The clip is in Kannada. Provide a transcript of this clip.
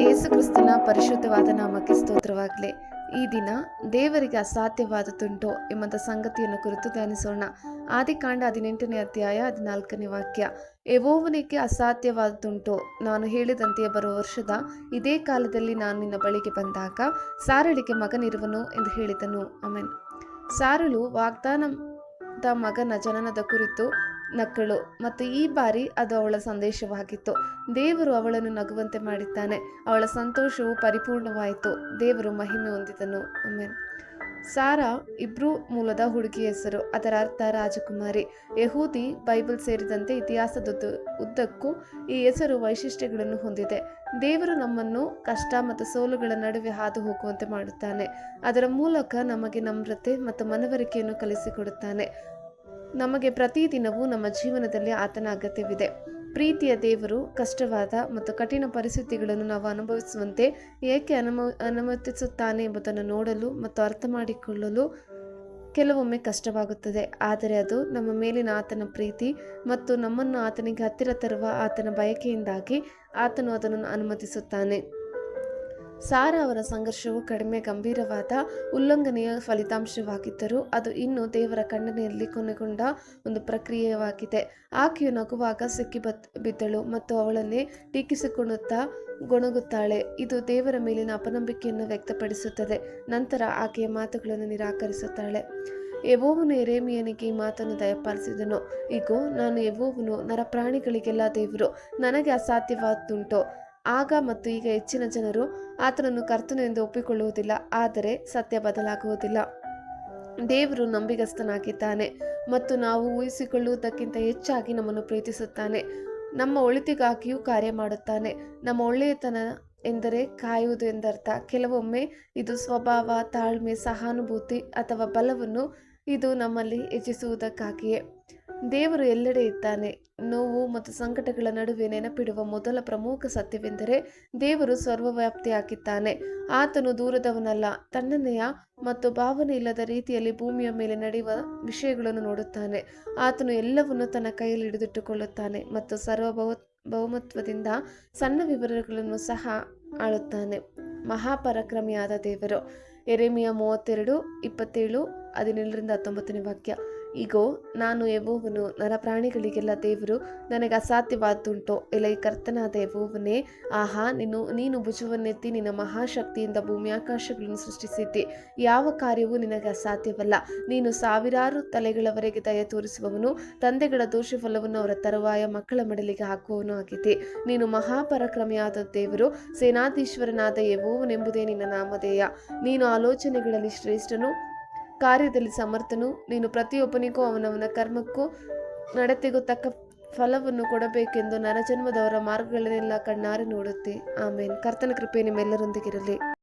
ಯೇಸು ಕ್ರಿಸ್ತನ ಪರಿಶುದ್ಧವಾದ ನಾಮಕ್ಕೆ ಸ್ತೋತ್ರವಾಗಲಿ. ಈ ದಿನ ದೇವರಿಗೆ ಅಸಾಧ್ಯವಾದದ್ದುಂಟು ಎಂಬಂಥ ಸಂಗತಿಯನ್ನು ಕುರಿತು ಧ್ಯಾನಿಸೋಣ. ಆದಿಕಾಂಡ ಹದಿನೆಂಟನೇ ಅಧ್ಯಾಯ ಹದಿನಾಲ್ಕನೇ ವಾಕ್ಯ. ಎವೋವನಿಗೆ ಅಸಾಧ್ಯವಾದದ್ದುಂಟು. ನಾನು ಹೇಳಿದಂತೆಯೇ ಬರುವ ವರ್ಷದ ಇದೇ ಕಾಲದಲ್ಲಿ ನಾನು ನಿನ್ನ ಬಳಿಗೆ ಬಂದಾಗ ಸಾರಳಿಗೆ ಮಗನಿರುವನು ಎಂದು ಹೇಳಿದನು. ಆಮೇನ್. ಸಾರಳು ವಾಗ್ದಾನದ ಮಗನ ಜನನದ ಕುರಿತು ನಕ್ಕಳು ಮತ್ತು ಈ ಬಾರಿ ಅದು ಅವಳ ಸಂದೇಶವಾಗಿತ್ತು. ದೇವರು ಅವಳನ್ನು ನಗುವಂತೆ ಮಾಡಿದ್ದಾನೆ. ಅವಳ ಸಂತೋಷವು ಪರಿಪೂರ್ಣವಾಯಿತು. ದೇವರು ಮಹಿಮೆ ಹೊಂದಿದನು. ಆಮೇಲೆ ಸಾರಾ ಇಬ್ರು ಮೂಲದ ಹುಡುಗಿ ಹೆಸರು. ಅದರ ಅರ್ಥ ರಾಜಕುಮಾರಿ. ಯಹೂದಿ ಬೈಬಲ್ ಸೇರಿದಂತೆ ಇತಿಹಾಸದ ಉದ್ದಕ್ಕೂ ಈ ಹೆಸರು ವೈಶಿಷ್ಟ್ಯಗಳನ್ನು ಹೊಂದಿದೆ. ದೇವರು ನಮ್ಮನ್ನು ಕಷ್ಟ ಮತ್ತು ಸೋಲುಗಳ ನಡುವೆ ಹಾದು ಹೋಗುವಂತೆ ಮಾಡುತ್ತಾನೆ. ಅದರ ಮೂಲಕ ನಮಗೆ ನಮ್ರತೆ ಮತ್ತು ಮನವರಿಕೆಯನ್ನು ಕಲಿಸಿಕೊಡುತ್ತಾನೆ. ನಮಗೆ ಪ್ರತಿದಿನವೂ ನಮ್ಮ ಜೀವನದಲ್ಲಿ ಆತನ ಅಗತ್ಯವಿದೆ. ಪ್ರೀತಿಯ ದೇವರು, ಕಷ್ಟವಾದ ಮತ್ತು ಕಠಿಣ ಪರಿಸ್ಥಿತಿಗಳನ್ನು ನಾವು ಅನುಭವಿಸುವಂತೆ ಏಕೆ ಅನುಮ, ಅನುಮತಿಸುತ್ತಾನೆ ಎಂಬುದನ್ನು ನೋಡಲು ಮತ್ತು ಅರ್ಥ ಮಾಡಿಕೊಳ್ಳಲು ಕೆಲವೊಮ್ಮೆ ಕಷ್ಟವಾಗುತ್ತದೆ. ಆದರೆ ಅದು ನಮ್ಮ ಮೇಲಿನ ಆತನ ಪ್ರೀತಿ ಮತ್ತು ನಮ್ಮನ್ನು ಆತನಿಗೆ ಹತ್ತಿರ ತರುವ ಆತನ ಬಯಕೆಯಿಂದಾಗಿ ಆತನು ಅದನ್ನು ಅನುಮತಿಸುತ್ತಾನೆ. ಸಾರ ಅವರ ಸಂಘರ್ಷವು ಕಡಿಮೆ ಗಂಭೀರವಾದ ಉಲ್ಲಂಘನೆಯ ಫಲಿತಾಂಶವಾಗಿದ್ದರೂ ಅದು ಇನ್ನೂ ದೇವರ ಖಂಡನೆಯಲ್ಲಿ ಕೊನೆಗೊಂಡ ಒಂದು ಪ್ರಕ್ರಿಯೆಯಾಗಿದೆ. ಆಕೆಯು ನಗುವಾಗ ಸಿಕ್ಕಿ ಬಿದ್ದಳು ಮತ್ತು ಅವಳನ್ನೇ ಟೀಕಿಸಿಕೊಳ್ಳುತ್ತಾ ಗೊಣಗುತ್ತಾಳೆ. ಇದು ದೇವರ ಮೇಲಿನ ಅಪನಂಬಿಕೆಯನ್ನು ವ್ಯಕ್ತಪಡಿಸುತ್ತದೆ. ನಂತರ ಆಕೆಯ ಮಾತುಗಳನ್ನು ನಿರಾಕರಿಸುತ್ತಾಳೆ. ಎವೋವನು ಎರೇಮಿಯನಿಗೆ ಈ ಮಾತನ್ನು ದಯಪಾಲಿಸಿದನು. ಈಗೋ ನಾನು ಯವೋವನು ನರ ಪ್ರಾಣಿಗಳಿಗೆಲ್ಲ ದೇವರು. ನನಗೆ ಅಸಾಧ್ಯವಾದುಂಟು ಆಗ ಮತ್ತು ಈಗ ಹೆಚ್ಚಿನ ಜನರು ಆತನನ್ನು ಕರ್ತನು ಎಂದು ಒಪ್ಪಿಕೊಳ್ಳುವುದಿಲ್ಲ, ಆದರೆ ಸತ್ಯ ಬದಲಾಗುವುದಿಲ್ಲ. ದೇವರು ನಂಬಿಗಸ್ತನಾಗಿದ್ದಾನೆ ಮತ್ತು ನಾವು ಊಹಿಸಿಕೊಳ್ಳುವುದಕ್ಕಿಂತ ಹೆಚ್ಚಾಗಿ ನಮ್ಮನ್ನು ಪ್ರೀತಿಸುತ್ತಾನೆ. ನಮ್ಮ ಒಳಿತಿಗಾಗಿಯೂ ಕಾರ್ಯ ಮಾಡುತ್ತಾನೆ. ನಮ್ಮ ಒಳ್ಳೆಯತನ ಎಂದರೆ ಕಾಯುವುದು ಎಂದರ್ಥ. ಕೆಲವೊಮ್ಮೆ ಇದು ಸ್ವಭಾವ, ತಾಳ್ಮೆ, ಸಹಾನುಭೂತಿ ಅಥವಾ ಬಲವನ್ನು ಇದು ನಮ್ಮಲ್ಲಿ ಹೆಚ್ಚಿಸುವುದಕ್ಕಾಗಿಯೇ ದೇವರು ಎಲ್ಲೆಡೆ ಇದ್ದಾನೆ. ನೋವು ಮತ್ತು ಸಂಕಟಗಳ ನಡುವೆ ನೆನಪಿಡುವ ಮೊದಲ ಪ್ರಮುಖ ಸತ್ಯವೆಂದರೆ ದೇವರು ಸರ್ವವ್ಯಾಪ್ತಿಯಾಗಿದ್ದಾನೆ. ಆತನು ದೂರದವನಲ್ಲ ತನ್ನನೆಯ ಮತ್ತು ಭಾವನೆ ಇಲ್ಲದ ರೀತಿಯಲ್ಲಿ ಭೂಮಿಯ ಮೇಲೆ ನಡೆಯುವ ವಿಷಯಗಳನ್ನು ನೋಡುತ್ತಾನೆ. ಆತನು ಎಲ್ಲವನ್ನು ತನ್ನ ಕೈಯಲ್ಲಿ ಹಿಡಿದಿಟ್ಟುಕೊಳ್ಳುತ್ತಾನೆ ಮತ್ತು ಸರ್ವಭೌ, ಬಹುಮತ್ವದಿಂದ ಸಣ್ಣ ವಿವರಗಳನ್ನು ಸಹ ಆಳುತ್ತಾನೆ. ಮಹಾಪರಾಕ್ರಮಿಯಾದ ದೇವರು ಎರೆಮಿಯ ಮೂವತ್ತೆರಡು ಇಪ್ಪತ್ತೇಳು ಹದಿನೇಳರಿಂದ ಹತ್ತೊಂಬತ್ತನೇ ವಾಕ್ಯ. ಈಗೋ ನಾನು ಎವೋವನು ನರಪ್ರಾಣಿಗಳಿಗೆಲ್ಲ ದೇವರು, ನನಗೆ ಅಸಾಧ್ಯವಾದುಂಟು ಈ ಕರ್ತನಾದ ಯಬೋವನೇ ಆಹಾ, ನೀನು ನೀನು ಭುಜವನ್ನೆತ್ತಿ ನಿನ್ನ ಮಹಾಶಕ್ತಿಯಿಂದ ಭೂಮಿ ಆಕಾಶಗಳನ್ನು ಸೃಷ್ಟಿಸಿದ್ದಿ. ಯಾವ ಕಾರ್ಯವೂ ನಿನಗೆ ಅಸಾಧ್ಯವಲ್ಲ. ನೀನು ಸಾವಿರಾರು ತಲೆಗಳವರೆಗೆ ದಯ ತೋರಿಸುವವನು, ತಂದೆಗಳ ದೋಷಫಲವನ್ನು ಅವರ ತರುವಾಯ ಮಕ್ಕಳ ಮಡಲಿಗೆ ಹಾಕುವವನು ಆಗಿದೆ ನೀನು ಮಹಾಪರಾಕ್ರಮಿಯಾದ ದೇವರು, ಸೇನಾಧೀಶ್ವರನಾದ ಯಬೋವನೆಂಬುದೇ ನಿನ್ನ ನಾಮಧೇಯ. ನೀನು ಆಲೋಚನೆಗಳಲ್ಲಿ ಶ್ರೇಷ್ಠನು ಕಾರ್ಯದಲ್ಲಿ ಸಮರ್ಥನು. ನೀನು ಪ್ರತಿಯೊಬ್ಬನಿಗೂ ಅವನವನ ಕರ್ಮಕ್ಕೂ ನಡತೆಗೂ ತಕ್ಕ ಫಲವನ್ನು ಕೊಡಬೇಕೆಂದು ನರಜನ್ಮದವರ ಮಾರ್ಗಗಳನ್ನೆಲ್ಲ ಕಣ್ಣಾರೆ ನೋಡುತ್ತೆ. ಆಮೇಲೆ ಕರ್ತನ ಕೃಪೆ ನಿಮ್ಮೆಲ್ಲರೊಂದಿಗಿರಲಿ.